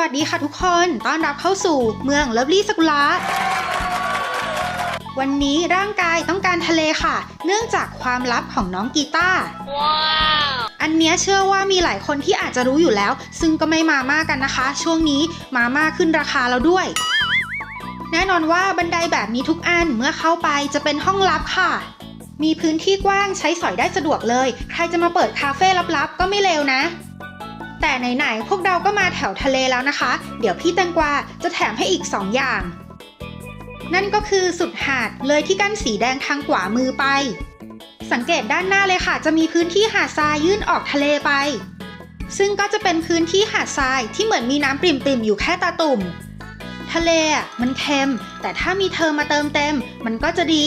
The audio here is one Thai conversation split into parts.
วัสดีค่ะทุกคน ต้อนรับเข้าสู่เมืองเลิฟลี่สกุละวันนี้ร่างกายต้องการทะเลค่ะ เนื่องจากความลับของน้องกีตาร์อันเนี้ยเชื่อว่ามีหลายคนที่อาจจะรู้อยู่แล้ว ซึ่งก็ไม่มาม่ากันนะคะ ช่วงนี้มาม่าขึ้นราคาแล้วด้วย แน่นอนว่าบันไดแบบนี้ทุกอันเมื่อเข้าไปจะเป็นห้องลับค่ะ มีพื้นที่กว้างใช้สอยได้สะดวกเลย ใครจะมาเปิดคาเฟ่ลับๆ ก็ไม่เลวนะ แต่ไหนๆพวกเราก็มาแถวทะเลแล้วนะคะ เดี๋ยวพี่แตงกวาจะแถมให้อีก 2 อย่าง นั่นก็คือสุดหาดเลยที่กั้นสีแดงทางขวามือไป สังเกตด้านหน้าเลยค่ะ จะมีพื้นที่หาดทรายยื่นออกทะเลไป ซึ่งก็จะเป็นพื้นที่หาดทรายที่เหมือนมีน้ำปริ่มๆอยู่แค่ตาตุ่ม ทะเลอะมันเค็ม แต่ถ้ามีเธอมาเติมเต็ม มันก็จะดี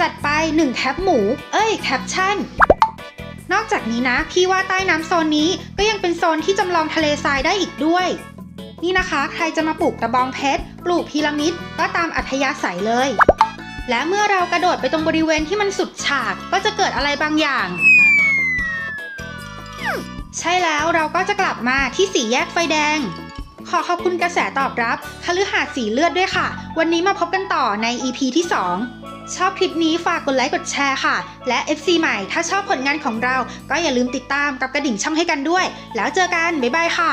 จัดไป1แคปหมู เอ้ยแคปชั่น นอกจากนี้นะ พี่ว่าใต้น้ำโซนนี้ก็ยังเป็นโซนที่จำลองทะเลทรายได้อีกด้วย นี่นะคะ ใครจะมาปลูกตะบองเพชร ปลูกพีระมิด ก็ตามอัธยาศัยเลย และเมื่อเรากระโดดไปตรงบริเวณที่มันสุดฉากก็จะเกิดอะไรบางอย่าง ใช่แล้วเราก็จะกลับมาที่สี่แยกไฟแดง ขอขอบคุณกระแสตอบรับคฤหาสน์สีเลือดด้วยค่ะ วันนี้มาพบกันต่อใน EP ที่ 2 ชอบคลิปนี้ฝากกดไลค์กดแชร์ค่ะ และ FC ใหม่ถ้าชอบผลงานของเรา ก็อย่าลืมติดตามกับกระดิ่งช่องให้กันด้วย แล้วเจอกัน บ๊ายบายค่ะ